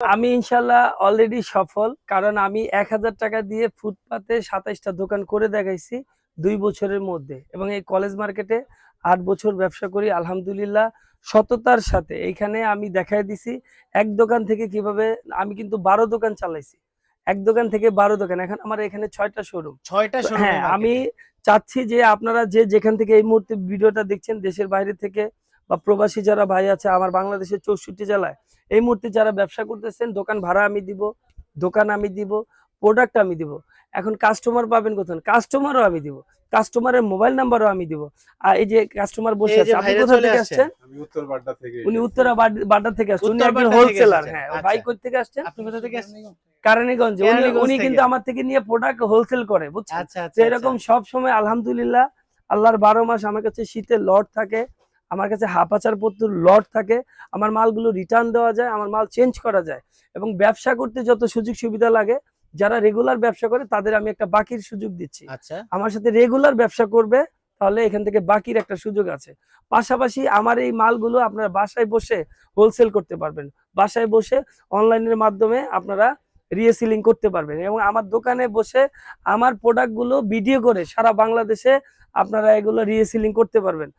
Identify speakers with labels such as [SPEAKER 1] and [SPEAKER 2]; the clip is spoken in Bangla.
[SPEAKER 1] আমি ইনশাল্লাহ অলরেডি সফল কারণ আমি এক হাজার টাকা দিয়ে ফুটপাতে সাতাইশটা দোকান করে দেখাইছি দুই বছরের মধ্যে। এবং এই কলেজ মার্কেটে আট বছর ব্যবসা করি আলহামদুলিল্লাহ সততার সাথে। এইখানে আমি দেখাই দিছি এক দোকান থেকে কীভাবে আমি কিন্তু বারো দোকান চালাইছি। এক দোকান থেকে বারো দোকান এখন আমার এখানে ছয়টা শোরুম
[SPEAKER 2] ছয়টা
[SPEAKER 1] হ্যাঁ আমি চাচ্ছি যে আপনারা যে যেখান থেকে এই মুহূর্তে ভিডিওটা দেখছেন দেশের বাইরে থেকে বা প্রবাসী যারা ভাই আছে আমার বাংলাদেশের চৌষট্টি জেলায় এই মুহূর্তে যারা ব্যবসা করতেছেন দোকান ভাড়া আমি দিব দোকান আমি দিব প্রোডাক্ট আমি দিব। এখন কাস্টমার পাবেন কোথায়? কাস্টমারও আমি দিব। কাস্টমারের মোবাইল নাম্বারও আমি দিব। আর এই যে কাস্টমার বসে আছে আপনি কোথা থেকে
[SPEAKER 2] আসছেন।
[SPEAKER 3] আমি উত্তর বাড্ডা থেকে
[SPEAKER 1] উনি। উত্তরা বাড্ডা থেকে আসছেন। উনি একজন হোলসেলার হ্যাঁ।
[SPEAKER 2] আচ্ছা।
[SPEAKER 1] ভাই কোথা থেকে আসছেন?
[SPEAKER 2] আপনি কোথা থেকে আসছেন?
[SPEAKER 1] কারণীগঞ্জ। উনি উনি কিন্তু আমার থেকে নিয়ে প্রোডাক্ট হোলসেল করে বুঝছেন?
[SPEAKER 2] আচ্ছা আচ্ছা
[SPEAKER 1] এরকম সব সময় আলহামদুলিল্লাহ আল্লাহর বারো মাস আমার কাছে শীতের লট থাকে। আমার কাছে হাফাচার পত্র লট থাকে আমার মালগুলো রিটার্ন দেওয়া যায় আমার মাল চেঞ্জ করা যায় এবং ব্যবসা করতে যত সুযোগ সুবিধা লাগে যারা রেগুলার ব্যবসা করে তাদের আমি একটা বাকির সুযোগ দিচ্ছি।
[SPEAKER 2] আচ্ছা।
[SPEAKER 1] আমার সাথে রেগুলার ব্যবসা করবে তাহলে এখান থেকে বাকির একটা সুযোগ আছে। পাশাপাশি আমার এই মালগুলো আপনারা বাসায় বসে হোলসেল করতে পারবেন। বাসায় বসে অনলাইনের মাধ্যমে আপনারা রিএসিলিং করতে পারবেন এবং আমার দোকানে বসে আমার প্রোডাক্টগুলো ভিডিও করে সারা বাংলাদেশে আপনারা এগুলো রিএসিলিং করতে পারবেন।